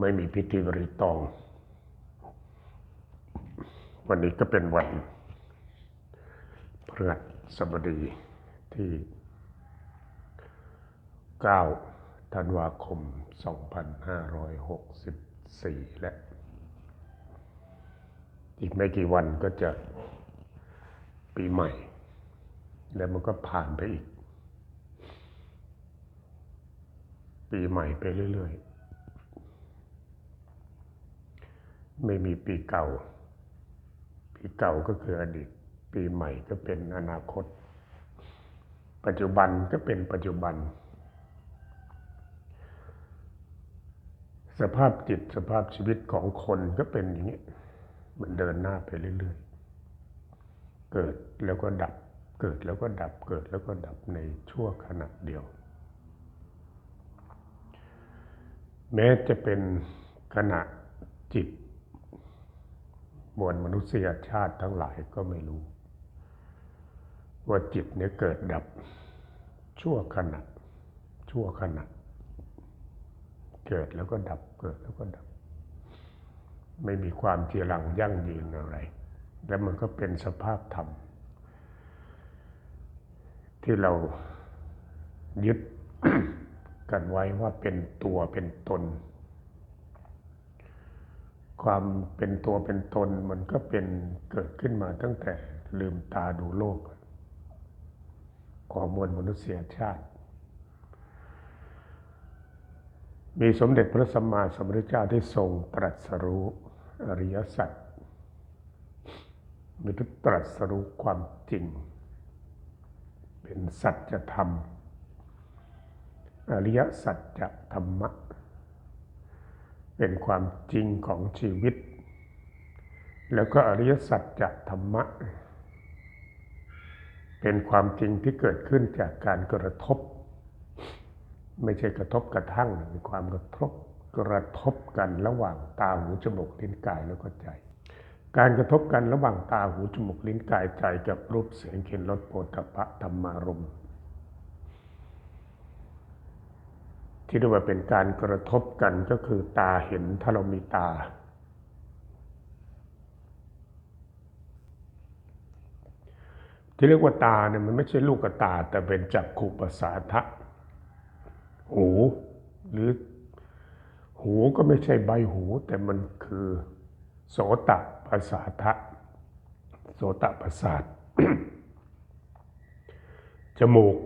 ไม่มีพิธีรีตอง วันนี้ก็เป็นวันพฤหัสบดีที่ 9 ธันวาคม 2564 และ อีกไม่กี่วันก็จะปีใหม่ แล้วมันก็ผ่านไปอีก ปีใหม่ไปเรื่อย ๆ ไม่มีปีเก่า ปีเก่าก็คืออดีต ปีใหม่ก็เป็นอนาคต ปัจจุบันก็เป็นปัจจุบัน สภาพจิตสภาพชีวิตของคนก็เป็นอย่างนี้มันเดินหน้าไปเรื่อยๆ เกิดแล้วก็ดับ เกิดแล้วก็ดับ เกิดแล้วก็ดับในชั่วขณะเดียว แม้จะเป็นขณะจิต มวลมนุษยชาติทั้งหลายก็ไม่รู้ ว่าจิตเนี่ยเกิดดับชั่วขณะชั่วขณะเกิดแล้วก็ดับเกิดแล้วก็ดับ ไม่มีความเจีรังยั่งยืนอะไร และมันก็เป็นสภาพธรรม ที่เรายึดกันไว้ว่าเป็นตัวเป็นตน ความเป็นตัวเป็นตนมันก็เป็นเกิดขึ้นมาตั้งแต่ลืมตาดูโลก ของมวลมนุษยชาติ มีสมเด็จพระสัมมาสัมพุทธเจ้าที่ทรงตรัสรู้อริยสัจมีตรัสรู้ความจริง เป็นสัจธรรม อริยสัจธรรมะ เป็นความจริงของชีวิต แล้วก็อริยสัจจธรรมะ เป็นความจริงที่เกิดขึ้นจากการกระทบ ไม่ใช่กระทบกระทั่งเป็นความกระทบกระทบกันระหว่างตาหูจมูกลิ้นกายแล้วก็ใจ การกระทบกันระหว่างตาหูจมูกลิ้นกายใจกับรูปเสียงกลิ่นรสโผฏฐัพพะธรรมารมณ์ ที่เรียกว่าเป็นการกระทบกันก็คือตาเห็นถ้าเรามีตา ที่เรียกว่าตาเนี่ยมันไม่ใช่ลูกตา แต่เป็นจักขุประสาทะหูหรือหูก็ไม่ใช่ใบหู แต่มันคือโสตประสาทะโสตประสาทจมูก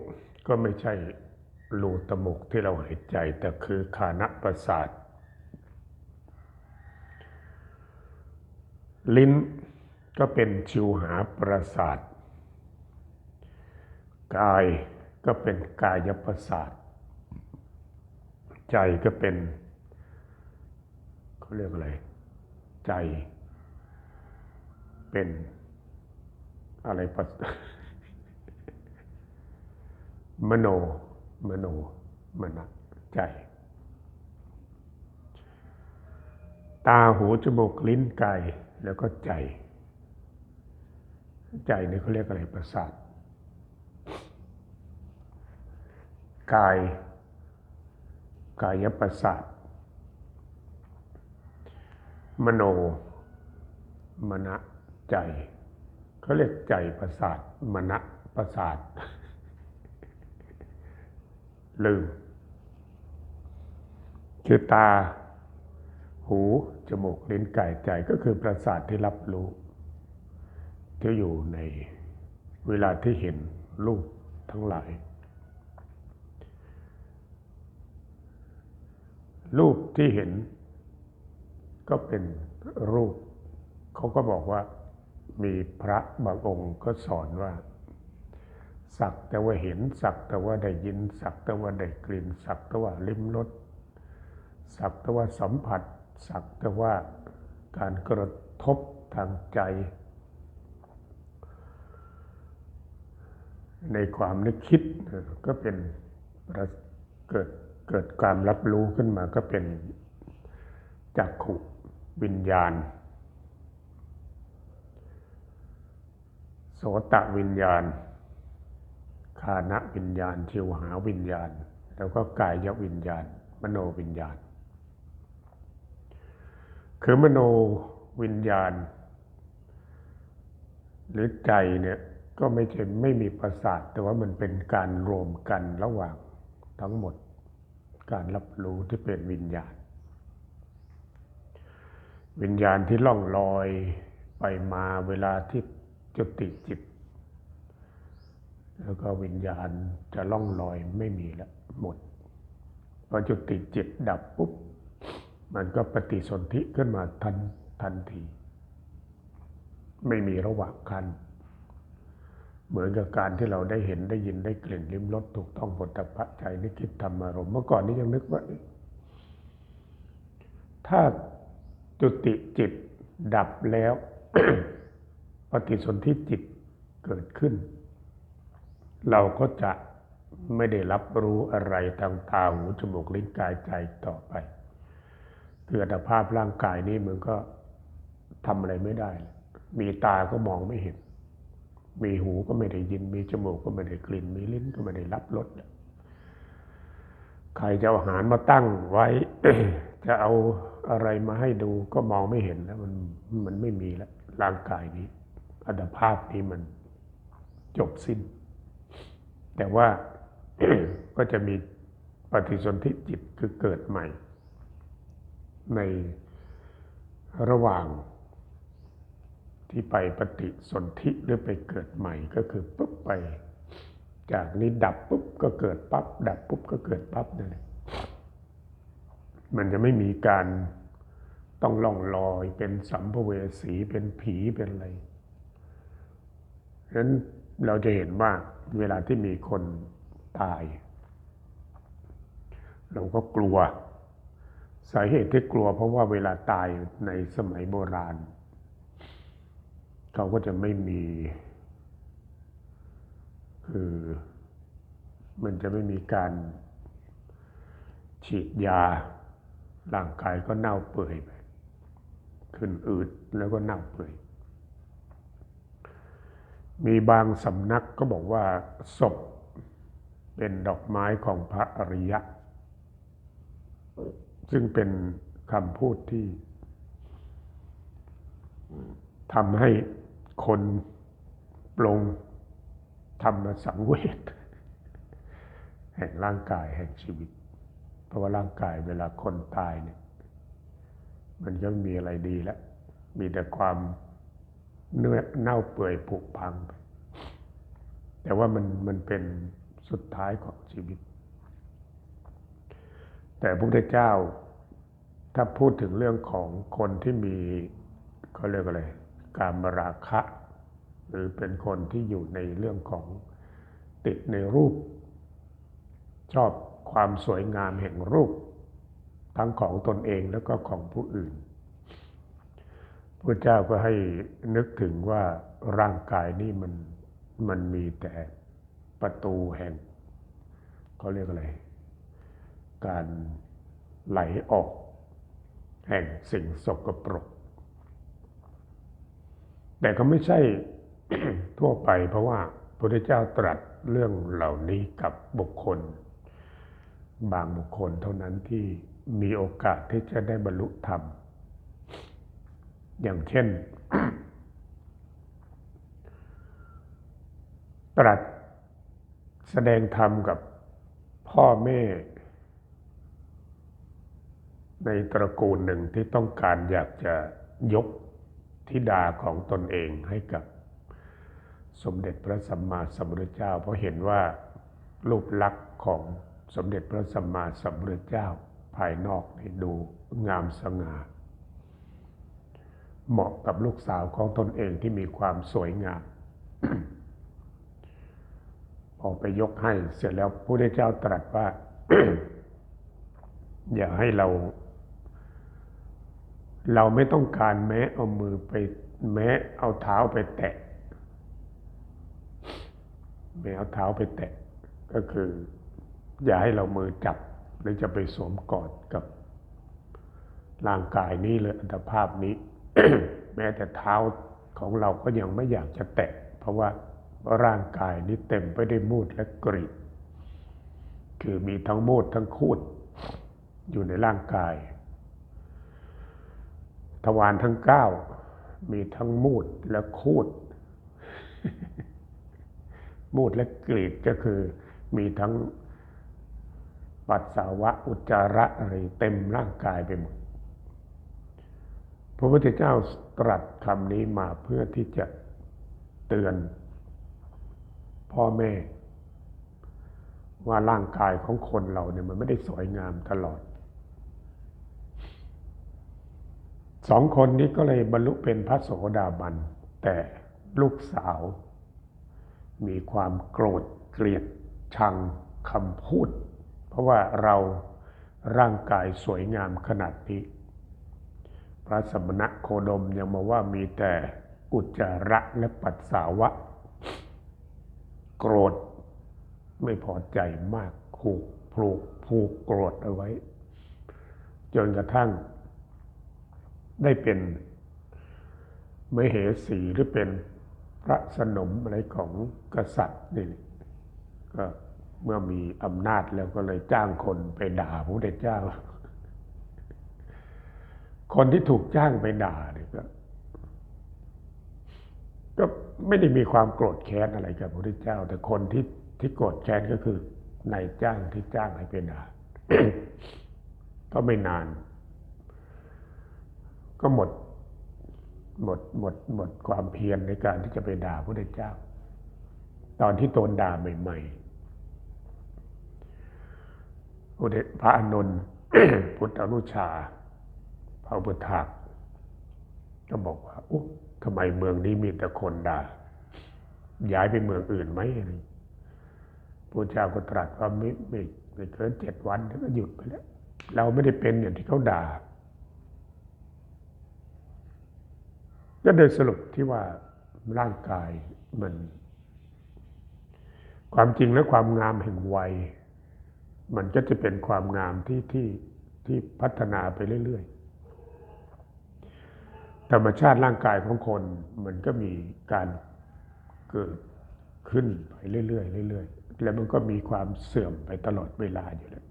ก็ไม่ใช่ รูตมูกที่เราหายใจแต่คือคานะประสาท ลิ้นก็เป็นชิวหาประสาท กายก็เป็นกายประสาท ใจก็เป็นเขาเรียกอะไร ใจเป็นอะไรประมโน มโนมนใจ ตาหูจมูกลิ้นกายแล้วก็ใจ ใจนี่เขาเรียกอะไรประสาทกายกายประสาทมโนมณะใจเขาเรียกใจประสาทมณะประสาท ลืม คือตา หู จมูกลิ้นกายใจก็คือประสาทที่รับรู้ที่อยู่ในเวลาที่เห็นรูปทั้งหลาย รูปที่เห็นก็เป็นรูป เขาก็บอกว่ามีพระบางองค์ก็สอนว่า สักแต่ว่าเห็น สักแต่ว่าได้ยิน สักแต่ว่าได้กลิ่น สักแต่ว่าลิ้มรสสักแต่ว่าสัมผัส สักแต่ว่าการกระทบทางใจ ในความนึกคิดก็เป็นเกิดเกิดการรับรู้ขึ้นมาก็เป็นจักขุวิญญาณ โสตะวิญญาณ คานะวิญญาณชิวหาวิญญาณ แล้วก็กายวิญญาณ มโนวิญญาณ คือมโนวิญญาณ หรือใจเนี่ยก็ไม่ใช่ไม่มีประสาท แต่ว่ามันเป็นการรวมกันระหว่างทั้งหมด การรับรู้ที่เป็นวิญญาณ วิญญาณที่ล่องลอยไปมาเวลาที่จุติจิต แล้วก็วิญญาณจะล่องลอยไม่มีแล้วหมดพอจุติจิตดับปุ๊บ มันก็ปฏิสนธิขึ้นมาทันทันที ไม่มีระหว่างคันเหมือนกับการที่เราได้เห็นได้ยินได้กลิ่นลิ้มรสถูกต้องผลตภะใจนึกคิดธรรมารมณ์เมื่อก่อนนี้ยังนึกว่า ถ้าจุติจิตดับแล้ว ปฏิสนธิจิตเกิดขึ้น เราก็จะไม่ได้รับรู้อะไรทางตาหูจมูกลิ้นกายใจต่อไปคืออัตภาพร่างกายนี้มันก็ทำอะไรไม่ได้ มีตาก็มองไม่เห็น มีหูก็ไม่ได้ยิน มีจมูกก็ไม่ได้กลิ่น มีลิ้นก็ไม่ได้รับรสใครจะเอาอาหารมาตั้งไว้ จะเอาอะไรมาให้ดูก็มองไม่เห็นแล้ว มันมันไม่มีแล้วร่างกายนี้อัตภาพนี้มันจบสิ้น แต่ว่าก็จะมีปฏิสนธิจิตคือเกิดใหม่ ในระหว่างที่ไปปฏิสนธิหรือไปเกิดใหม่ก็คือปุ๊บไป จากนี้ดับปุ๊บก็เกิดปั๊บดับปุ๊บก็เกิดปั๊บนั่นเองมันจะไม่มีการต้องล่องลอยเป็นสัมภเวสีเป็นผีเป็นอะไรฉะนั้น เราจะเห็นว่าเวลาที่มีคนตาย เราก็กลัว สาเหตุที่กลัว เพราะว่าเวลาตายในสมัยโบราณ เขาก็จะไม่มี คือมันจะไม่มีการฉีดยา ร่างกายก็เน่าเปื่อยไปขึ้นอืดแล้วก็เน่าเปื่อย มีบางสำนักก็บอกว่าศพเป็นดอกไม้ของพระอริยะ ซึ่งเป็นคำพูดที่ทำให้คนปลงธรรมสังเวชแห่งร่างกายแห่งชีวิต เพราะว่าร่างกายเวลาคนตายเนี่ย มันก็มีอะไรดีแล้ว มีแต่ความ เนื้อเน่าเปื่อยผุพังไปแต่ว่ามันมันเป็นสุดท้ายของชีวิต แต่พระพุทธเจ้าถ้าพูดถึงเรื่องของคนที่มีเขาเรียกอะไรการมราคะ หรือเป็นคนที่อยู่ในเรื่องของติดในรูป ชอบความสวยงามแห่งรูป ทั้งของตนเองแล้วก็ของผู้อื่น พระเจ้าก็ให้นึกถึงว่าร่างกายนี้มันมันมีแต่ประตูแห่งเขาเรียกอะไร การไหลออก แห่งสิ่งสกปรก แต่ก็ไม่ใช่ทั่วไปเพราะว่าพระพุทธเจ้าตรัสเรื่องเหล่านี้กับบุคคล บางบุคคลเท่านั้นที่มีโอกาสที่จะได้บรรลุธรรม อย่างเช่น ตรัสแสดงธรรมกับพ่อแม่ในตระกูลหนึ่งที่ต้องการอยากจะยกธิดาของตนเองให้กับสมเด็จพระสัมมาสัมพุทธเจ้า เพราะเห็นว่ารูปลักษณ์ของสมเด็จพระสัมมาสัมพุทธเจ้าภายนอกนี่ดูงามสง่า เหมาะกับลูกสาวของตนเองที่มีความสวยงามออไปยกให้เสร็จแล้วพระพุทธเจ้าตรัสว่า อย่าให้เรา เราไม่ต้องการแม้เอามือไป แม้เอาเท้าไปแตะ แม้เอาเท้าไปแตะ ก็คือ อย่าให้เรามือจับหรือจะไปสวมกอดกับร่างกายนี้เลยอัตภาพนี้ แม้แต่เท้าของเราก็ยังไม่อยากจะแตะ เพราะว่าร่างกายนี้เต็มไปด้วยมูดและกรีดคือมีทั้งมูดทั้งคูดอยู่ในร่างกาย ทวารทั้งเก้ามีทั้งมูดและคูด มูดและกรีดก็คือมีทั้งปัสสาวะอุจจาระอะไรเต็มร่างกายไปหมด พระพุทธเจ้าตรัสคำนี้มาเพื่อที่จะเตือน พ่อแม่ ว่าร่างกายของคนเราเนี่ยมันไม่ได้สวยงามตลอดสองคนนี้ก็เลยบรรลุเป็นพระโสดาบัน แต่ลูกสาว มีความโกรธเกลียดชังคำพูด เพราะว่าเราร่างกายสวยงามขนาดนี้ ระสมณะโคดมยังมาว่ามีแต่อุจจาระและปัสสาวะ โกรธไม่พอใจมากผูกผูกผูกโกรธเอาไว้ จนกระทั่ง ได้เป็นมเหสีหรือเป็นพระสนมอะไรของกษัตริย์นี่ก็เมื่อมีอำนาจแล้วก็เลยจ้างคนไปด่าพระพุทธเจ้า คนที่ถูกจ้างไปด่าเนี่ยก็ก็ไม่ได้มีความโกรธแค้นอะไรกับพระพุทธเจ้า แต่คนที่ที่โกรธแค้นก็คือนายจ้างที่จ้างให้ไปด่าก็ไม่นาน ก็หมด หมดหมดหมดความเพียรในการที่จะไปด่าพระพุทธเจ้า ตอนที่โดนด่าใหม่ๆพระอานนท์พุทธอนุชา พระบุตรก็บอกว่าโอ้ทำไมเมืองนี้มีแต่คนด่า ย้ายไปเมืองอื่นไหมอะไรพระเจ้าก็ตรัสว่าไม่ไม่ไม่เกินเจ็ดวันก็หยุดไปแล้ว เราไม่ได้เป็นอย่างที่เขาด่าก็โดยสรุปที่ว่าร่างกายมัน ความจริงและความงามแห่งวัย มันก็จะเป็นความงามที่ที่ที่พัฒนาไปเรื่อยๆ ธรรมชาติร่างกายของคนมันก็มีการเกิดขึ้นไปเรื่อยๆเรื่อยๆแล้วมันก็มีความเสื่อมไปตลอดเวลาอยู่แล้ว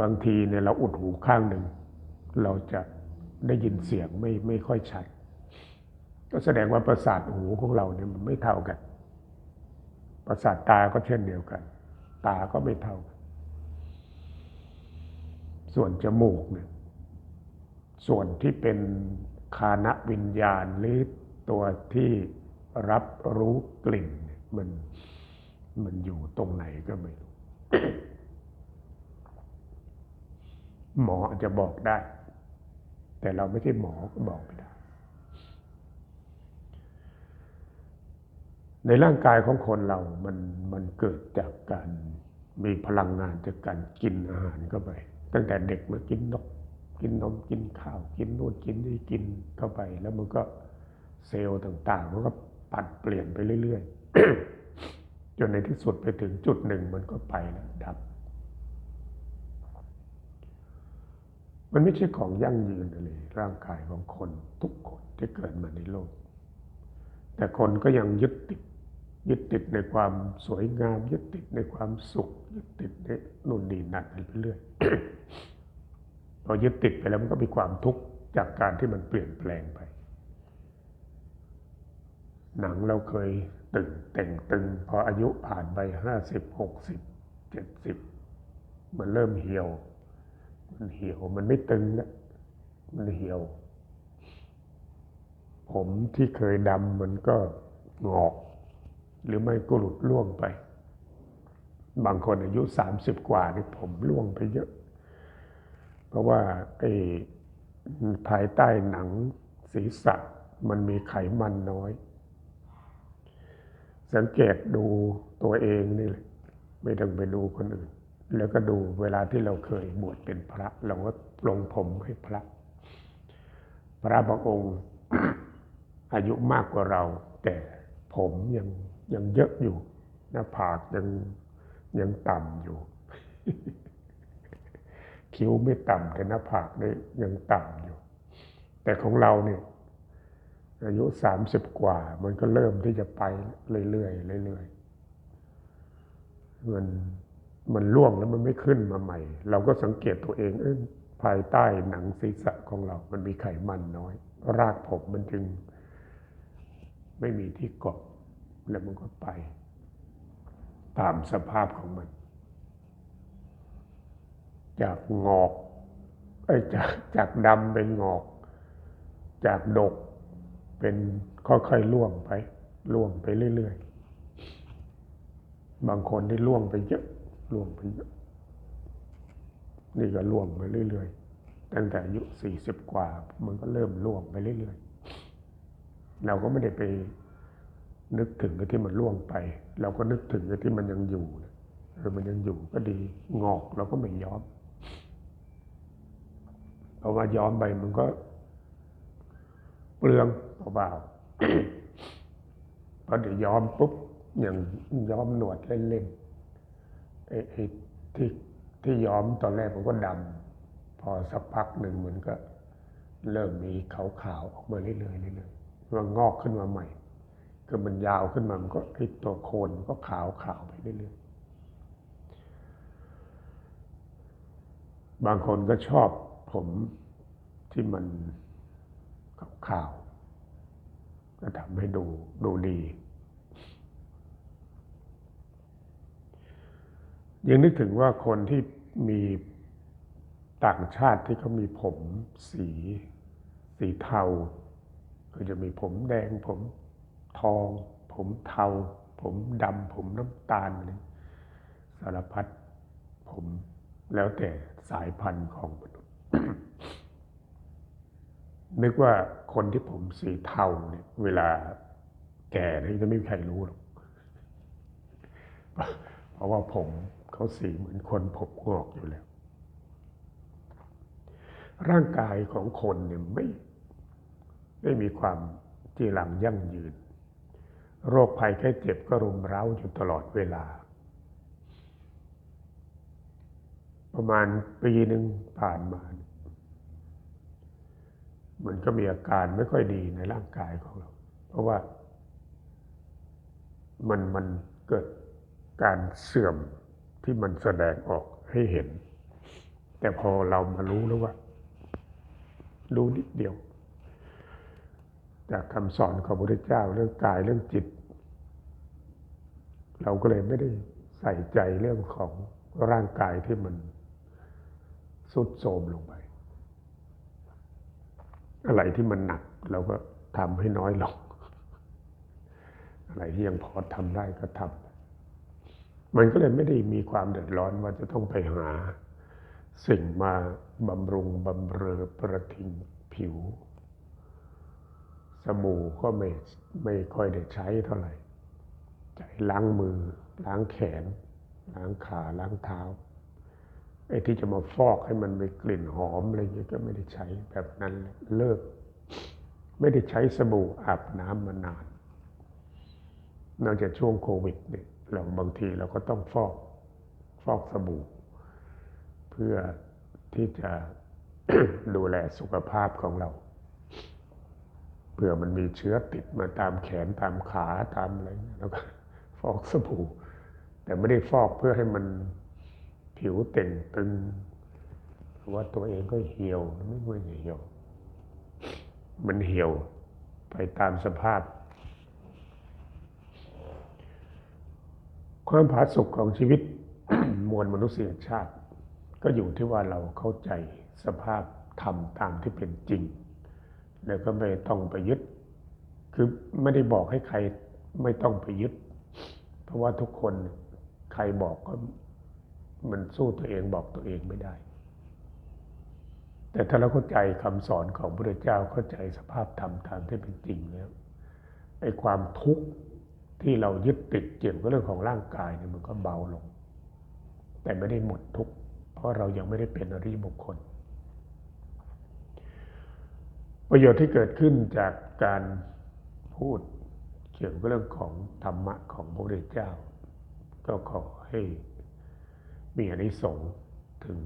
บางทีเนี่ยเราอุดหูข้างหนึ่ง เราจะได้ยินเสียงไม่ไม่ค่อยชัด ก็แสดงว่าประสาทหูของเราเนี่ยมันไม่เท่ากัน ประสาทตาก็เช่นเดียวกัน ตาก็ไม่เท่ากัน ส่วนจมูกเนี่ย ส่วนที่เป็นคานวิญญาณหรือตัวที่รับรู้กลิ่นมันมันอยู่ตรงไหนก็ไม่รู้ หมออาจจะบอกได้ แต่เราไม่ใช่หมอก็บอกไม่ได้ ในร่างกายของคนเรา มันมันเกิดจากการมีพลังงานจากการกินอาหารเข้าไป ตั้งแต่เด็กมากินนก กินนมกินข้าวกินนู่นกินนี่กินเข้าไป แล้วมันก็เซลล์ต่างๆมันก็ปัดเปลี่ยนไปเรื่อยๆจนในที่สุดไปถึงจุดหนึ่งมันก็ไปแล้วดับ มันไม่ใช่ของยั่งยืนเลย ร่างกายของคนทุกคนที่เกิดมาในโลก แต่คนก็ยังยึดติดยึดติดในความสวยงาม ยึดติดในความสุข ยึดติดในนู่นนี่นั่นไปเรื่อยพ อยึดติดไปแล้วมันก็มีความทุกข์จากการที่มันเปลี่ยนแปลงไป หนังเราเคยตึงแต่งตึง พออายุผ่านไปห้าสิบหกสิบเจ็ดสิบมันเริ่มเหี่ยว มันเหี่ยวมันไม่ตึงแล้วมันเหี่ยว ผมที่เคยดำมันก็งอก หรือไม่ก็หลุดล่วงไป บางคนอายุสามสิบกว่านี่ผมล่วงไปเยอะ เพราะว่าไอ้ภายใต้หนังศีรษะมันมีไขมันน้อย สังเกตดูตัวเองนี่แหละไม่ต้องไปดูคนอื่น แล้วก็ดูเวลาที่เราเคยบวชเป็นพระ เราก็ปลงผมให้พระ พระบางองค์อายุมากกว่าเรา แต่ผมยังยังเยอะอยู่หน้าผากยังยังต่ำอยู่ คิ้วไม่ต่ำแต่หน้าผากนี่ยังต่ำอยู่ แต่ของเราเนี่ยอายุสามสิบกว่า มันก็เริ่มที่จะไปเรื่อยๆเรื่อยๆมันมันล่วงแล้วมันไม่ขึ้นมาใหม่ เราก็สังเกตตัวเองเออภายใต้หนังศีรษะของเรา มันมีไขมันน้อย รากผมมันจึง ไม่มีที่เกาะแล้วมันก็ไป ตามสภาพของมัน จากงอกไอ้จากจากดำเป็นงอก จากดกเป็นค่อยๆล่วงไปล่วงไปเรื่อยๆ บางคนที่ล่วงไปเยอะล่วงไปเยอะนี่ก็ล่วงไปเรื่อยๆ ตั้งแต่อายุสี่สิบกว่า มันก็เริ่มล่วงไปเรื่อยๆ เราก็ไม่ได้ไปนึกถึงไอ้ที่มันล่วงไป เราก็นึกถึงไอ้ที่มันยังอยู่เออมันยังอยู่ก็ดีงอกเราก็ไม่ย้อม เพราะว่าย้อมไปมันก็ เปลืองเปล่าๆพอเดี๋ยวย้อมปุ๊บอย่างย้อมหนวดเล่นๆไอ้ไอที่ที่ย้อมตอนแรกมันก็ดำพอสักพักหนึ่งมันก็ เริ่มมีขาวๆออกมาเรื่อยๆเรื่อยๆมันงอกขึ้นมาใหม่คือมันยาวขึ้นมามันก็ไอ้ตัวโคนมันก็ขาวขาวๆไปเรื่อยๆบางคนก็ชอบ ผมที่มันขาวๆก็ทำให้ดูดูดี ยังนึกถึงว่าคนที่มีต่างชาติที่เขามีผมสีสีเทาก็จะมีผมแดงผมทอง ผมเทา ผมดำผมน้ำตาลอะไรสารพัดผมแล้วแต่สายพันธุ์ของมนุษย์ นึกว่าคนที่ผมสีเทาเนี่ยเวลาแก่เนี่ยจะไม่มีใครรู้หรอก เพราะว่าผมเขาสีเหมือนคนผมงอกอยู่แล้ว ร่างกายของคนเนี่ยไม่ไม่มีความจีรังยั่งยืน โรคภัยแค่เจ็บก็รุมเร้าอยู่ตลอดเวลา ประมาณปีหนึ่งผ่านมา มันก็มีอาการไม่ค่อยดีในร่างกายของเรา เพราะว่า มันมันเกิดการเสื่อมที่มันแสดงออกให้เห็น แต่พอเรามารู้แล้วว่า รู้นิดเดียว จากคำสอนของพระพุทธเจ้าเรื่องกายเรื่องจิต เราก็เลยไม่ได้ใส่ใจเรื่องของร่างกายที่มัน สุดโทมลงไป อะไรที่มันหนักเราก็ทำให้น้อยลง อะไรที่ยังพอทำได้ก็ทำมันก็เลยไม่ได้มีความเดือดร้อนว่าจะต้องไปหา สิ่งมาบำรุงบำเรอประทิงผิวสบู่ก็ไม่ไม่ค่อยได้ใช้เท่าไหร่ใช้ล้างมือ ล้างแขน ล้างขา ล้างเท้า ไอ้ที่จะมาฟอกให้มันมีกลิ่นหอมอะไรเงี้ยก็ไม่ได้ใช้แบบนั้นเลิก ไม่ได้ใช้สบู่อาบน้ำมานาน นอกจากช่วงโควิดเนี่ยเราบางทีเราก็ต้องฟอกฟอกสบู่ เพื่อที่จะดูแลสุขภาพของเราเผื่อมันมีเชื้อติดมาตามแขนตามขาตามอะไรเงี้ยแล้วก็ฟอกสบู่ แต่ไม่ได้ฟอกเพื่อให้มัน ผิวเต่งตึงเพราะว่าตัวเองก็เหี่ยวไม่ไม่เหี่ยว มันเหี่ยวไปตามสภาพ ความผาสุกของชีวิตมวลมนุษยชาติ ก็อยู่ที่ว่าเราเข้าใจสภาพธรรมตามที่เป็นจริง แล้วก็ไม่ต้องไปยึด คือไม่ได้บอกให้ใครไม่ต้องไปยึด เพราะว่าทุกคนใครบอกก็ มันสู้ตัวเองบอกตัวเองไม่ได้ แต่ถ้าเราเข้าใจคำสอนของพระเจ้าเข้าใจสภาพธรรมตามที่เป็นจริงแล้วไอ้ความทุกข์ที่เรายึดติดเกี่ยวกับเรื่องของร่างกายเนี่ยมันก็เบาลง แต่ไม่ได้หมดทุกข์เพราะเรายังไม่ได้เป็นอริยบุคคล ประโยชน์ที่เกิดขึ้นจากการพูดเกี่ยวกับเรื่องของธรรมะของพระพุทธเจ้า ก็ขอให้ มีอนิสงส์ถึง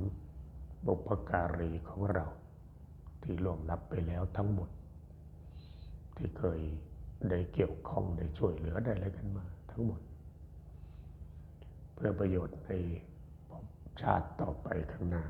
บุพการีของเรา ที่ล่วงลับไปแล้วทั้งหมด ที่เคยได้เกี่ยวข้องได้ช่วยเหลือได้อะไรกันมา ทั้งหมด เพื่อประโยชน์ในชาติต่อไปข้างหน้า